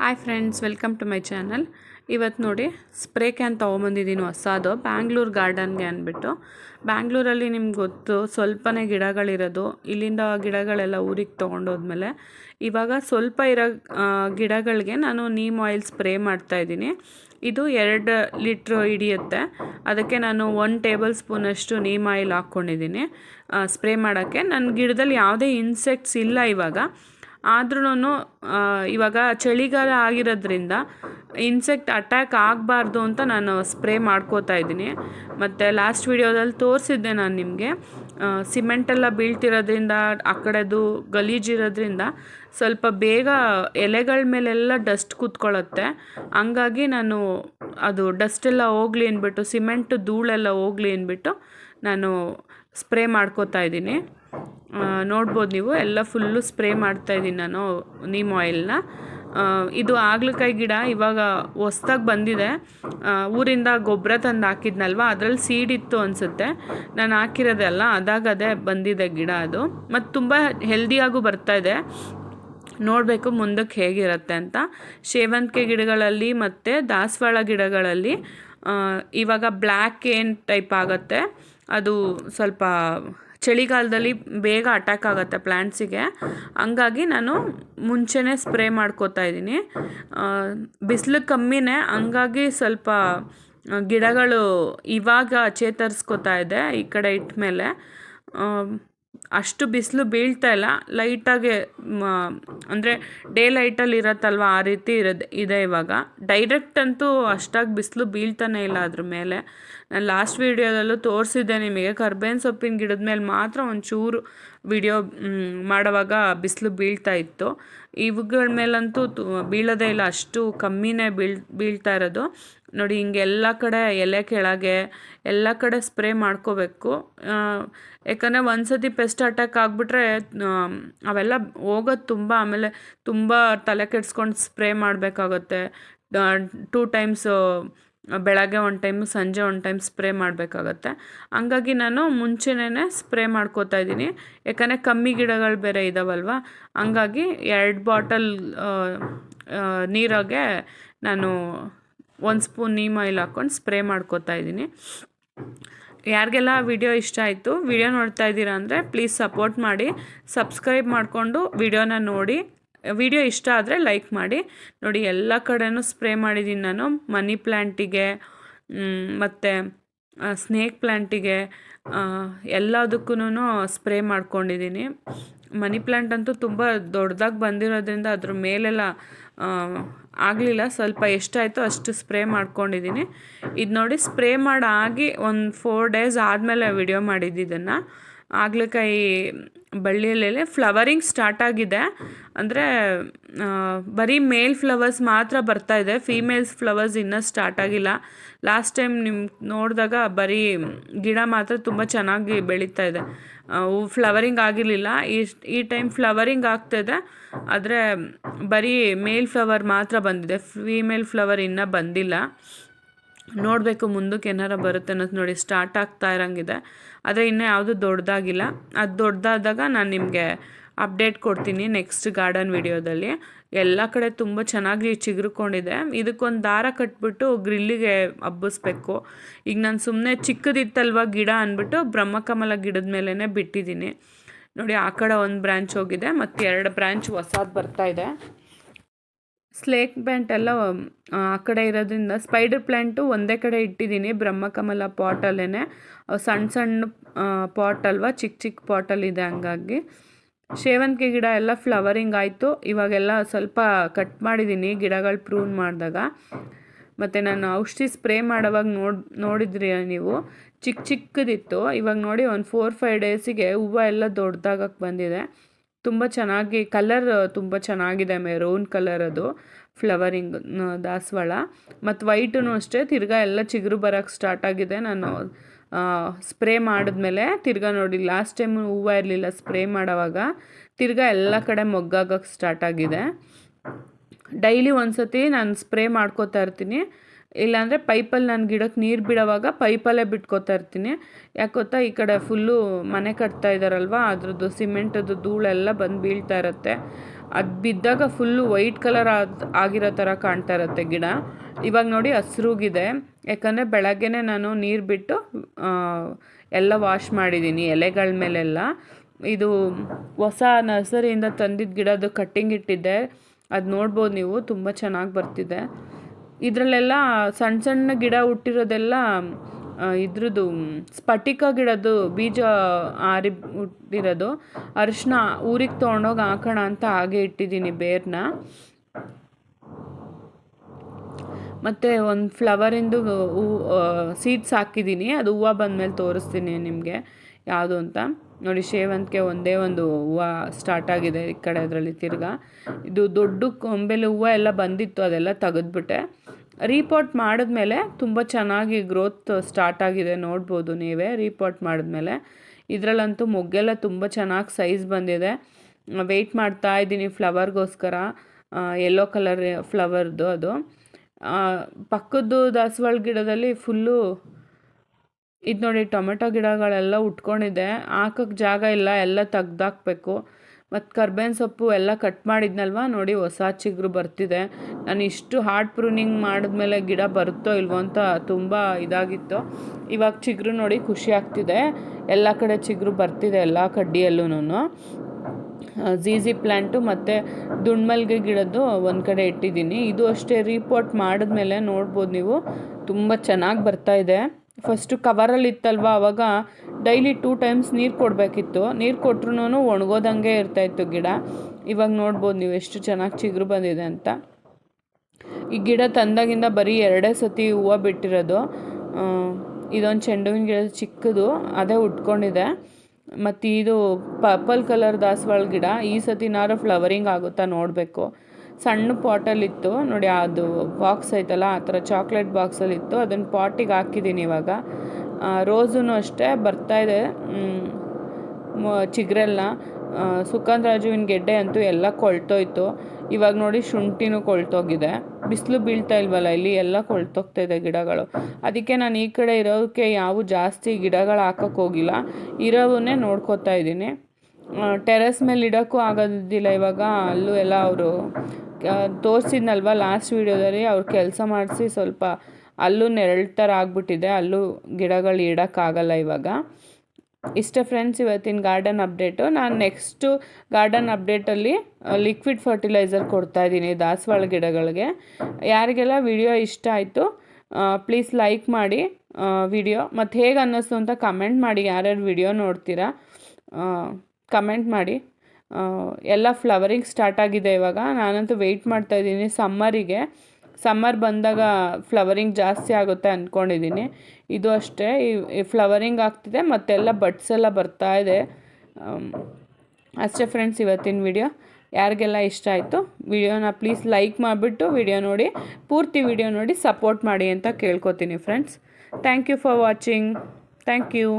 Hi friends welcome to my channel ಇವತ್ತು ನೋಡಿ spray can ತೊಗೊಂಬಂದಿದ್ದೀನಿ ಹೊಸದು. ಬ್ಯಾಂಗ್ಳೂರ್ ಗಾರ್ಡನ್ಗೆ ಅಂದ್ಬಿಟ್ಟು. ಬ್ಯಾಂಗ್ಳೂರಲ್ಲಿ ನಿಮ್ಗೆ ಗೊತ್ತು, ಸ್ವಲ್ಪನೇ ಗಿಡಗಳಿರೋದು. ಇಲ್ಲಿಂದ ಗಿಡಗಳೆಲ್ಲ ಊರಿಗೆ ತೊಗೊಂಡೋದ್ಮೇಲೆ ಇವಾಗ ಸ್ವಲ್ಪ ಇರೋ ಗಿಡಗಳಿಗೆ ನಾನು ನೀಮ್ ಆಯಿಲ್ ಸ್ಪ್ರೇ ಮಾಡ್ತಾಯಿದ್ದೀನಿ ಇದು ಎರಡು ಲೀಟ್ರ್ ಹಿಡಿಯುತ್ತೆ. ಅದಕ್ಕೆ ನಾನು ಒನ್ ಟೇಬಲ್ ಸ್ಪೂನಷ್ಟು ನೀಮ್ ಆಯಿಲ್ ಹಾಕ್ಕೊಂಡಿದ್ದೀನಿ. ಸ್ಪ್ರೇ ಮಾಡೋಕ್ಕೆ. ನನ್ನ ಗಿಡದಲ್ಲಿ ಯಾವುದೇ ಇನ್ಸೆಕ್ಟ್ಸ್ ಇಲ್ಲ ಇವಾಗ. ಆದ್ರೂ ಇವಾಗ ಚಳಿಗಾಲ ಆಗಿರೋದ್ರಿಂದ ಇನ್ಸೆಕ್ಟ್ ಅಟ್ಯಾಕ್ ಆಗಬಾರ್ದು ಅಂತ ನಾನು ಸ್ಪ್ರೇ ಮಾಡ್ಕೋತಾ ಇದ್ದೀನಿ. ಮತ್ತು ಲಾಸ್ಟ್ ವಿಡಿಯೋದಲ್ಲಿ ತೋರಿಸಿದ್ದೆ ನಾನು ನಿಮಗೆ. ಸಿಮೆಂಟೆಲ್ಲ ಬೀಳ್ತಿರೋದ್ರಿಂದ, ಆ ಕಡೆದು ಗಲೀಜಿರೋದ್ರಿಂದ ಸ್ವಲ್ಪ ಬೇಗ ಎಲೆಗಳ ಮೇಲೆಲ್ಲ ಡಸ್ಟ್ ಕೂತ್ಕೊಳ್ಳುತ್ತೆ. ಹಂಗಾಗಿ ನಾನು ಅದು ಡಸ್ಟೆಲ್ಲ ಹೋಗಲಿ ಅಂದ್ಬಿಟ್ಟು ಸಿಮೆಂಟ್ ಧೂಳೆಲ್ಲ ಹೋಗಲಿ ಅಂದ್ಬಿಟ್ಟು ನಾನು ಸ್ಪ್ರೇ ಮಾಡ್ಕೋತಾ ಇದ್ದೀನಿ. ನೋಡ್ಬೋದು ನೀವು. ಎಲ್ಲ ಫುಲ್ಲು ಸ್ಪ್ರೇ ಮಾಡ್ತಾ ಇದ್ದೀನಿ ನಾನು ನೀಮ್ ಆಯಿಲ್ನ ಇದು ಆಗ್ಲಕಾಯಿ ಗಿಡ ಇವಾಗ ಹೊಸ್ದಾಗಿ ಬಂದಿದೆ. ಊರಿಂದ ಗೊಬ್ಬರ ತಂದು ಹಾಕಿದ್ನಲ್ವ? ಅದರಲ್ಲಿ ಸೀಡ್ ಇತ್ತು ಅನಿಸುತ್ತೆ. ನಾನು ಹಾಕಿರೋದೆಲ್ಲ ಅದಾಗದೇ ಬಂದಿದೆ ಗಿಡ ಅದು. ಮತ್ತು ತುಂಬ ಹೆಲ್ದಿಯಾಗೂ ಬರ್ತಾ ಇದೆ. ನೋಡಬೇಕು ಮುಂದಕ್ಕೆ ಹೇಗಿರುತ್ತೆ ಅಂತ. ಸೇವಂತಿಗೆ ಗಿಡಗಳಲ್ಲಿ ಮತ್ತು ದಾಸವಾಳ ಗಿಡಗಳಲ್ಲಿ ಇವಾಗ ಬ್ಲ್ಯಾಕ್ ಏನು ಟೈಪ್ ಆಗುತ್ತೆ? ಅದು ಸ್ವಲ್ಪ ಚಳಿಗಾಲದಲ್ಲಿ ಬೇಗ ಅಟ್ಯಾಕ್ ಆಗುತ್ತೆ ಪ್ಲ್ಯಾಂಟ್ಸಿಗೆ ಹಂಗಾಗಿ ನಾನು ಮುಂಚೆನೇ ಸ್ಪ್ರೇ ಮಾಡ್ಕೋತಾ ಇದ್ದೀನಿ. ಬಿಸಿಲು ಕಮ್ಮಿನೇ, ಹಂಗಾಗಿ ಸ್ವಲ್ಪ ಗಿಡಗಳು ಇವಾಗ ಚೇತರಿಸ್ಕೋತಾ ಇದೆ ಈ ಕಡೆ ಇಟ್ಟ ಮೇಲೆ ಅಷ್ಟು ಬಿಸಿಲು ಬೀಳ್ತಾ ಇಲ್ಲ. ಲೈಟಾಗಿ ಅಂದರೆ ಡೇ ಲೈಟಲ್ಲಿ ಇರತ್ತಲ್ವ ಆ ರೀತಿ ಇರೋದು, ಇದೆ ಇವಾಗ. ಡೈರೆಕ್ಟ್ ಅಂತೂ ಅಷ್ಟಾಗಿ ಬಿಸಿಲು ಬೀಳ್ತಾನೆ ಇಲ್ಲ ಅದ್ರ ಮೇಲೆ. ನಾನು ಲಾಸ್ಟ್ ವೀಡಿಯೋದಲ್ಲೂ ತೋರಿಸಿದ್ದೆ ನಿಮಗೆ. ಕರ್ಬೇವಿನ ಸೊಪ್ಪಿನ ಗಿಡದ ಮೇಲೆ ಮಾತ್ರ ಒಂಚೂರು ವಿಡಿಯೋ ಮಾಡುವಾಗ ಬಿಸಿಲು ಬೀಳ್ತಾ ಇತ್ತು. ಇವುಗಳ ಮೇಲಂತೂ ಬೀಳೋದೇ ಇಲ್ಲ. ಅಷ್ಟು ಕಮ್ಮಿನೇ ಬೀಳ್, ಬೀಳ್ತಾ ಇರೋದು. ನೋಡಿ, ಹಿಂಗೆ ಎಲ್ಲ ಕಡೆ ಎಲೆ ಕೆಳಗೆ ಎಲ್ಲ ಕಡೆ ಸ್ಪ್ರೇ ಮಾಡ್ಕೋಬೇಕು. ಯಾಕಂದರೆ ಒಂದು ಸತಿ ಪೆಸ್ಟ್ ಅಟ್ಯಾಕ್ ಆಗಿಬಿಟ್ರೆ ಅವೆಲ್ಲ ಹೋಗೋದು ತುಂಬ, ಆಮೇಲೆ ತುಂಬ ತಲೆ ಕೆಡಿಸ್ಕೊಂಡು ಸ್ಪ್ರೇ ಮಾಡಬೇಕಾಗುತ್ತೆ. ಟೂ ಟೈಮ್ಸು ಬೆಳಗ್ಗೆ ಒಂದು ಟೈಮು ಸಂಜೆ ಒಂದು ಟೈಮ್ ಸ್ಪ್ರೇ ಮಾಡಬೇಕಾಗತ್ತೆ. ಹಂಗಾಗಿ ನಾನು ಮುಂಚೆನೇ ಸ್ಪ್ರೇ ಮಾಡ್ಕೋತಾ ಇದ್ದೀನಿ. ಯಾಕಂದರೆ ಕಮ್ಮಿ ಗಿಡಗಳು ಬೇರೆ ಇದಾವಲ್ವ? ಹಂಗಾಗಿ ಎರಡು ಬಾಟಲ್ ನೀರಾಗೆ ನಾನು ಒಂದು ಸ್ಪೂನ್ ನೀಮ್ ಆಯಿಲ್ ಹಾಕ್ಕೊಂಡು ಸ್ಪ್ರೇ ಮಾಡ್ಕೋತಾ ಇದ್ದೀನಿ. ಯಾರಿಗೆಲ್ಲ ವಿಡಿಯೋ ಇಷ್ಟ ಆಯಿತು, ವಿಡಿಯೋ ನೋಡ್ತಾ ಇದ್ದೀರಾ ಅಂದರೆ ಪ್ಲೀಸ್ ಸಪೋರ್ಟ್ ಮಾಡಿ ಸಬ್ಸ್ಕ್ರೈಬ್ ಮಾಡಿಕೊಂಡು ವಿಡಿಯೋನ ನೋಡಿ. ವಿಡಿಯೋ ಇಷ್ಟ ಆದರೆ ಲೈಕ್ ಮಾಡಿ. ನೋಡಿ, ಎಲ್ಲ ಕಡೆನೂ ಸ್ಪ್ರೇ ಮಾಡಿದ್ದೀನಿ ನಾನು. ಮನಿ ಪ್ಲ್ಯಾಂಟಿಗೆ ಮತ್ತು ಸ್ನೇಕ್ ಪ್ಲ್ಯಾಂಟಿಗೆ ಎಲ್ಲದಕ್ಕೂ ಸ್ಪ್ರೇ ಮಾಡ್ಕೊಂಡಿದ್ದೀನಿ. ಮನಿ ಪ್ಲ್ಯಾಂಟ್ ಅಂತೂ ತುಂಬ ದೊಡ್ಡದಾಗಿ ಬಂದಿರೋದ್ರಿಂದ ಅದ್ರ ಮೇಲೆಲ್ಲ ಆಗಲಿಲ್ಲ. ಸ್ವಲ್ಪ ಎಷ್ಟಾಯಿತು ಅಷ್ಟು ಸ್ಪ್ರೇ ಮಾಡ್ಕೊಂಡಿದ್ದೀನಿ. ಇದು ನೋಡಿ ಸ್ಪ್ರೇ ಮಾಡಾಗಿ ಒಂದು ಫೋರ್ ಡೇಸ್ ಆದಮೇಲೆ ವಿಡಿಯೋ ಮಾಡಿದ್ದು ಇದನ್ನು. ಆಗ್ಲಕಾಯಿ ಬಳ್ಳಿಯಲ್ಲೆಲೆ ಫ್ಲವರಿಂಗ್ ಸ್ಟಾರ್ಟ್ ಆಗಿದೆ. ಅಂದರೆ ಬರೀ ಮೇಲ್ ಫ್ಲವರ್ಸ್ ಮಾತ್ರ ಬರ್ತಾ ಇದೆ. ಫೀಮೇಲ್ಸ್ ಫ್ಲವರ್ಸ್ ಇನ್ನೂ ಸ್ಟಾರ್ಟ್ ಆಗಿಲ್ಲ. ಲಾಸ್ಟ್ ಟೈಮ್ ನಿಮ್ ನೋಡಿದಾಗ ಬರೀ ಗಿಡ ಮಾತ್ರ ತುಂಬ ಚೆನ್ನಾಗಿ ಬೆಳೀತಾ ಇದೆ. ಹೂ ಫ್ಲವರಿಂಗ್ ಆಗಿರಲಿಲ್ಲ. ಈ ಈ ಟೈಮ್ ಫ್ಲವರಿಂಗ್ ಆಗ್ತಾಯಿದೆ ಆದರೆ, ಬರೀ ಮೇಲ್ ಫ್ಲವರ್ ಮಾತ್ರ ಬಂದಿದೆ. ಫೀಮೇಲ್ ಫ್ಲವರ್ ಇನ್ನೂ ಬಂದಿಲ್ಲ. ನೋಡಬೇಕು ಮುಂದಕ್ಕೆ ಏನಾರ ಬರುತ್ತೆ ಅನ್ನೋದು ನೋಡಿ ಸ್ಟಾರ್ಟ್ ಆಗ್ತಾ ಇರೋಂಗಿದೆ. ಆದರೆ ಇನ್ನೂ ಯಾವುದು ದೊಡ್ಡದಾಗಿಲ್ಲ ಅದು ದೊಡ್ಡದಾದಾಗ ನಾನು ನಿಮಗೆ ಅಪ್ಡೇಟ್ ಕೊಡ್ತೀನಿ ನೆಕ್ಸ್ಟ್ ಗಾರ್ಡನ್ ವಿಡಿಯೋದಲ್ಲಿ ಎಲ್ಲ ಕಡೆ ತುಂಬ ಚೆನ್ನಾಗಿ ಚಿಗುರುಕೊಂಡಿದೆ. ಇದಕ್ಕೊಂದು ದಾರ ಕಟ್ಬಿಟ್ಟು ಗ್ರಿಲ್ಲಿಗೆ ಹಬ್ಬಿಸ್ಬೇಕು. ಈಗ ನಾನು ಸುಮ್ಮನೆ ಚಿಕ್ಕದಿತ್ತಲ್ವ ಗಿಡ ಅಂದ್ಬಿಟ್ಟು ಬ್ರಹ್ಮಕಮಲ ಗಿಡದ ಮೇಲೇ ಬಿಟ್ಟಿದ್ದೀನಿ. ನೋಡಿ, ಆ ಕಡೆ ಒಂದು ಬ್ರ್ಯಾಂಚ್ ಹೋಗಿದೆ, ಮತ್ತು ಎರಡು ಬ್ರ್ಯಾಂಚ್ ಹೊಸದು ಇದೆ. ಸ್ಲೇಕ್ ಪ್ಲ್ಯಾಂಟ್ ಎಲ್ಲ, ಆ ಕಡೆ ಇರೋದ್ರಿಂದ ಸ್ಪೈಡರ್ ಪ್ಲ್ಯಾಂಟು ಒಂದೇ ಕಡೆ ಇಟ್ಟಿದ್ದೀನಿ, ಬ್ರಹ್ಮಕಮಲ ಪಾಟಲ್ಲೇ ಸಣ್ಣ ಸಣ್ಣ ಪಾಟ್ ಅಲ್ವಾ ಚಿಕ್ಕ ಚಿಕ್ಕ ಪಾಟಲ್ಲಿದೆ ಹಂಗಾಗಿ. ಸೇವಂತಿಗೆ ಗಿಡ ಎಲ್ಲ ಫ್ಲವರಿಂಗ್ ಆಯಿತು. ಇವಾಗೆಲ್ಲ ಸ್ವಲ್ಪ ಕಟ್ ಮಾಡಿದ್ದೀನಿ, ಗಿಡಗಳು ಪ್ರೂನ್ ಮಾಡಿದಾಗ. ಮತ್ತು ನಾನು ಔಷಧಿ ಸ್ಪ್ರೇ ಮಾಡೋವಾಗ ನೋಡಿ, ನೋಡಿದ್ರಿ ನೀವು? ಚಿಕ್ಕ ಚಿಕ್ಕದಿತ್ತು. ಇವಾಗ ನೋಡಿ ಒಂದು ಫೋರ್ ಫೈವ್ ಡೇಸಿಗೆ ಹೂವು ಎಲ್ಲ ದೊಡ್ಡದಾಗಕ್ಕೆ ಬಂದಿದೆ. ತುಂಬ ಚೆನ್ನಾಗಿ ಕಲರ್ ತುಂಬ ಚೆನ್ನಾಗಿದೆ ಮೆರೂನ್ ಕಲರ್ ಅದು ಫ್ಲವರಿಂಗ್ ದಾಸವಾಳ. ಮತ್ತು ವೈಟೂ ಅಷ್ಟೇ, ತಿರ್ಗಾ ಎಲ್ಲ ಚಿಗುರು ಬರೋಕ್ಕೆ ಸ್ಟಾರ್ಟ್ ಆಗಿದೆ. ನಾನು ಸ್ಪ್ರೇ ಮಾಡಿದ್ಮೇಲೆ ತಿರ್ಗಾ ನೋಡಿ ಲಾಸ್ಟ್ ಟೈಮ್ ಹೂವು ಇರಲಿಲ್ಲ ಸ್ಪ್ರೇ ಮಾಡೋವಾಗ ತಿರ್ಗಾ ಎಲ್ಲ ಕಡೆ ಮೊಗ್ಗಾಗಕ್ಕೆ ಸ್ಟಾರ್ಟ್ ಆಗಿದೆ. ಡೈಲಿ ಒಂದ್ಸತಿ ನಾನು ಸ್ಪ್ರೇ ಮಾಡ್ಕೋತಾ ಇರ್ತೀನಿ. ಇಲ್ಲಾಂದರೆ ಪೈಪಲ್ಲಿ ನಾನು ಗಿಡಕ್ಕೆ ನೀರು ಬಿಡೋವಾಗ ಪೈಪಲ್ಲೇ ಬಿಟ್ಕೋತಾ ಇರ್ತೀನಿ. ಯಾಕೆ ಗೊತ್ತಾ? ಈ ಕಡೆ ಫುಲ್ಲು ಮನೆ ಕಟ್ತಾ ಇದ್ದಾರಲ್ವ ಅದ್ರದ್ದು ಸಿಮೆಂಟದ್ದು ಧೂಳೆಲ್ಲ ಬಂದು ಬೀಳ್ತಾ ಇರುತ್ತೆ. ಅದು ಬಿದ್ದಾಗ ಫುಲ್ಲು ವೈಟ್ ಕಲರ್ ಆಗಿರೋ ಥರ ಕಾಣ್ತಾ ಇರುತ್ತೆ ಗಿಡ. ಇವಾಗ ನೋಡಿ ಹಸ್ರುಗಿದೆ. ಯಾಕಂದರೆ ಬೆಳಗ್ಗೆನೇ ನಾನು ನೀರು ಬಿಟ್ಟು ಎಲ್ಲ ವಾಶ್ ಮಾಡಿದ್ದೀನಿ ಎಲೆಗಳ ಮೇಲೆಲ್ಲ. ಇದು ಹೊಸ ನರ್ಸರಿಯಿಂದ ತಂದಿದ್ದ ಗಿಡದ್ದು ಕಟ್ಟಿಂಗ್ ಇಟ್ಟಿದ್ದೆ. ಅದು ನೋಡ್ಬೋದು ನೀವು, ತುಂಬ ಚೆನ್ನಾಗಿ ಬರ್ತಿದೆ. ಇದರಲ್ಲೆಲ್ಲ ಸಣ್ಣ ಸಣ್ಣ ಗಿಡ ಹುಟ್ಟಿರೋದೆಲ್ಲ ಇದ್ರದ್ದು ಸ್ಫಟಿಕ ಗಿಡದ್ದು ಬೀಜ ಆರಿ ಹುಟ್ಟಿರೋದು. ಅರಿಶಿನ ಊರಿಗೆ ತೊಗೊಂಡೋಗಿ ಹಾಕೋಣ ಅಂತ ಹಾಗೆ ಇಟ್ಟಿದ್ದೀನಿ ಬೇರ್ನ. ಮತ್ತು ಒಂದು ಫ್ಲವರಿಂದು ಹೂ ಸೀಡ್ಸ್ ಹಾಕಿದ್ದೀನಿ. ಅದು ಹೂವು ಬಂದಮೇಲೆ ತೋರಿಸ್ತೀನಿ ನಿಮಗೆ ಯಾವುದು ಅಂತ. ನೋಡಿ ಸೇವಂತಿಗೆ ಒಂದೇ ಒಂದು ಹೂವು ಸ್ಟಾರ್ಟ್ ಆಗಿದೆ ಈ ಕಡೆ ಅದರಲ್ಲಿ ತಿರ್ಗಾ. ಇದು ದೊಡ್ಡ ಕೊಂಬೆಲಿ ಹೂವು ಎಲ್ಲ ಬಂದಿತ್ತು, ಅದೆಲ್ಲ ತೆಗೆದ್ಬಿಟ್ಟೆ. ರೀಪಾಟ್ ಮಾಡಿದ್ಮೇಲೆ ತುಂಬ ಚೆನ್ನಾಗಿ ಗ್ರೋತ್ ಸ್ಟಾರ್ಟ್ ಆಗಿದೆ, ನೋಡ್ಬೋದು ನೀವೇ ರೀಪಾಟ್ ಮಾಡಿದ್ಮೇಲೆ. ಇದರಲ್ಲಂತೂ ಮೊಗ್ಗೆಲ್ಲ ತುಂಬ ಚೆನ್ನಾಗಿ ಸೈಜ್ ಬಂದಿದೆ. ವೆಯ್ಟ್ ಮಾಡ್ತಾ ಇದ್ದೀನಿ ಫ್ಲವರ್ಗೋಸ್ಕರ ಯೆಲ್ಲೋ ಕಲರ್ ಫ್ಲವರ್ದು ಅದು. ಪಕ್ಕದ್ದು ದಾಸವಾಳ ಗಿಡದಲ್ಲಿ ಫುಲ್ಲು ಇದು ನೋಡಿ ಟೊಮೆಟೊ ಗಿಡಗಳೆಲ್ಲ ಉಟ್ಕೊಂಡಿದೆ. ಹಾಕೋಕ್ಕೆ ಜಾಗ ಇಲ್ಲ, ಎಲ್ಲ ತೆಗ್ದಾಕ್ಬೇಕು. ಮತ್ತು ಕರ್ಬೇವಿನ ಸೊಪ್ಪು ಎಲ್ಲ ಕಟ್ ಮಾಡಿದ್ನಲ್ವ? ನೋಡಿ ಹೊಸ ಚಿಗುರು ಬರ್ತಿದೆ. ನಾನು ಇಷ್ಟು ಹಾರ್ಡ್ ಪ್ರೂನಿಂಗ್ ಮಾಡಿದ್ಮೇಲೆ ಗಿಡ ಬರುತ್ತೋ ಇಲ್ವೋ ಅಂತ ತುಂಬ ಇದಾಗಿತ್ತು. ಇವಾಗ ಚಿಗುರು ನೋಡಿ ಖುಷಿ ಆಗ್ತಿದೆ. ಎಲ್ಲ ಕಡೆ ಚಿಗುರು ಬರ್ತಿದೆ ಎಲ್ಲ ಕಡ್ಡಿಯಲ್ಲೂ ಝೀಝಿ ಪ್ಲ್ಯಾಂಟು ಮತ್ತು ದುಂಡ್ಮಲ್ಗೆ ಗಿಡದ್ದು ಒಂದು ಕಡೆ ಇಟ್ಟಿದ್ದೀನಿ. ಇದು ಅಷ್ಟೇ ರೀಪೋರ್ಟ್ ಮಾಡಿದ್ಮೇಲೆ ನೋಡ್ಬೋದು ನೀವು. ತುಂಬ ಚೆನ್ನಾಗಿ ಬರ್ತಾ ಇದೆ. ಫಸ್ಟು ಕವರಲ್ಲಿತ್ತಲ್ವ ಅವಾಗ ಡೈಲಿ ಟೂ ಟೈಮ್ಸ್ ನೀರು ಕೊಡಬೇಕಿತ್ತು. ನೀರು ಕೊಟ್ರು ಒಣಗೋದಂಗೆ ಇರ್ತಾಯಿತ್ತು ಗಿಡ. ಇವಾಗ ನೋಡ್ಬೋದು ನೀವು ಎಷ್ಟು ಚೆನ್ನಾಗಿ ಚಿಗುರು ಬಂದಿದೆ ಅಂತ. ಈ ಗಿಡ ತಂದಾಗಿಂದ ಬರೀ ಎರಡೇ ಸತಿ ಹೂವು ಬಿಟ್ಟಿರೋದು. ಇದೊಂದು ಚೆಂಡುವಿನ ಗಿಡ ಚಿಕ್ಕದು, ಅದೇ ಉಟ್ಕೊಂಡಿದೆ. ಮತ್ತು ಇದು ಪರ್ಪಲ್ ಕಲರ್ ದಾಸವಾಳ ಗಿಡ ಈ ಸತಿನಾರು ಫ್ಲವರಿಂಗ್ ಆಗುತ್ತಾ ನೋಡಬೇಕು. ಸಣ್ಣ ಪಾಟಲ್ಲಿತ್ತು ನೋಡಿ, ಅದು ಬಾಕ್ಸ್ ಐತಲ್ಲ, ಆ ಥರ ಚಾಕ್ಲೇಟ್ ಬಾಕ್ಸಲ್ಲಿತ್ತು ಅದನ್ನು ಪಾಟಿಗೆ ಹಾಕಿದ್ದೀನಿ ಇವಾಗ. ರೋಸೂ ಅಷ್ಟೇ ಬರ್ತಾಯಿದೆ ಚಿಗ್ರೆಲ್ಲ. ಸುಗಂಧ ರಾಜುವಿನ ಗೆಡ್ಡೆ ಅಂತೂ ಎಲ್ಲ ಕೊಳ್ತೋಯ್ತು. ಇವಾಗ ನೋಡಿ, ಶುಂಠಿನೂ ಕೊಳ್ತೋಗಿದೆ. ಬಿಸಿಲು ಬೀಳ್ತಾ ಇಲ್ವಲ್ಲ ಇಲ್ಲಿ, ಎಲ್ಲ ಕೊಳ್ತೋಗ್ತಾ ಇದೆ ಗಿಡಗಳು. ಅದಕ್ಕೆ ನಾನು ಈ ಕಡೆ ಇರೋಕ್ಕೆ ಯಾವ ಜಾಸ್ತಿ ಗಿಡಗಳು ಹಾಕೋಕ್ಕೋಗಿಲ್ಲ ಇರೋವನ್ನೇ ನೋಡ್ಕೋತಾ ಇದ್ದೀನಿ. ಟೆರೆಸ್ ಮೇಲೆ ಇಡೋಕ್ಕೂ ಆಗೋದಿಲ್ಲ ಇವಾಗ. ಅಲ್ಲೂ ಎಲ್ಲ ಅವರು ತೋರಿಸಿದ್ನಲ್ವ ಲಾಸ್ಟ್ ವೀಡಿಯೋದಲ್ಲಿ ಅವ್ರು ಕೆಲಸ ಮಾಡಿಸಿ ಸ್ವಲ್ಪ ಅಲ್ಲೂ ನೆರಳು ಥರ ಆಗಿಬಿಟ್ಟಿದೆ. ಅಲ್ಲೂ ಗಿಡಗಳು ಇಡೋಕ್ಕಾಗಲ್ಲ ಇವಾಗ. ಇಷ್ಟೇ ಫ್ರೆಂಡ್ಸ್ ಇವತ್ತಿನ ಗಾರ್ಡನ್ ಅಪ್ಡೇಟು ನಾನು ನೆಕ್ಸ್ಟು ಗಾರ್ಡನ್ ಅಪ್ಡೇಟಲ್ಲಿ ಲಿಕ್ವಿಡ್ ಫರ್ಟಿಲೈಸರ್ ಕೊಡ್ತಾ ಇದ್ದೀನಿ ದಾಸವಾಳ ಗಿಡಗಳಿಗೆ. ಯಾರಿಗೆಲ್ಲ ವಿಡಿಯೋ ಇಷ್ಟ ಆಯಿತು ಪ್ಲೀಸ್ ಲೈಕ್ ಮಾಡಿ ವಿಡಿಯೋ ಮತ್ತು ಹೇಗೆ ಅನ್ನಿಸ್ತು ಅಂತ ಕಮೆಂಟ್ ಮಾಡಿ ಯಾರ್ಯಾರು ವಿಡಿಯೋ ನೋಡ್ತೀರಾ. ಕಮೆಂಟ್ ಮಾಡಿ ಎಲ್ಲ ಫ್ಲವರಿಂಗ್ ಸ್ಟಾರ್ಟ್ ಆಗಿದೆ ಇವಾಗ. ನಾನಂತೂ ವೆಯ್ಟ್ ಮಾಡ್ತಾ ಇದ್ದೀನಿ ಸಮ್ಮರಿಗೆ ಸಮ್ಮರ್ ಬಂದಾಗ ಫ್ಲವರಿಂಗ್ ಜಾಸ್ತಿ ಆಗುತ್ತೆ ಅಂದ್ಕೊಂಡಿದ್ದೀನಿ ಇದು ಅಷ್ಟೇ, ಈ ಫ್ಲವರಿಂಗ್ ಆಗ್ತಿದೆ, ಮತ್ತೆಲ್ಲ ಬಡ್ಸ್ ಎಲ್ಲ ಬರ್ತಾ ಇದೆ. ಅಷ್ಟೇ ಫ್ರೆಂಡ್ಸ್ ಇವತ್ತಿನ ವಿಡಿಯೋ ಯಾರಿಗೆಲ್ಲ ಇಷ್ಟ ಆಯಿತು ವಿಡಿಯೋನ ಪ್ಲೀಸ್ ಲೈಕ್ ಮಾಡಿಬಿಟ್ಟು ವಿಡಿಯೋ ನೋಡಿ, ಪೂರ್ತಿ ವಿಡಿಯೋ ನೋಡಿ ಸಪೋರ್ಟ್ ಮಾಡಿ ಅಂತ ಕೇಳ್ಕೊತೀನಿ friends thank you for watching thank you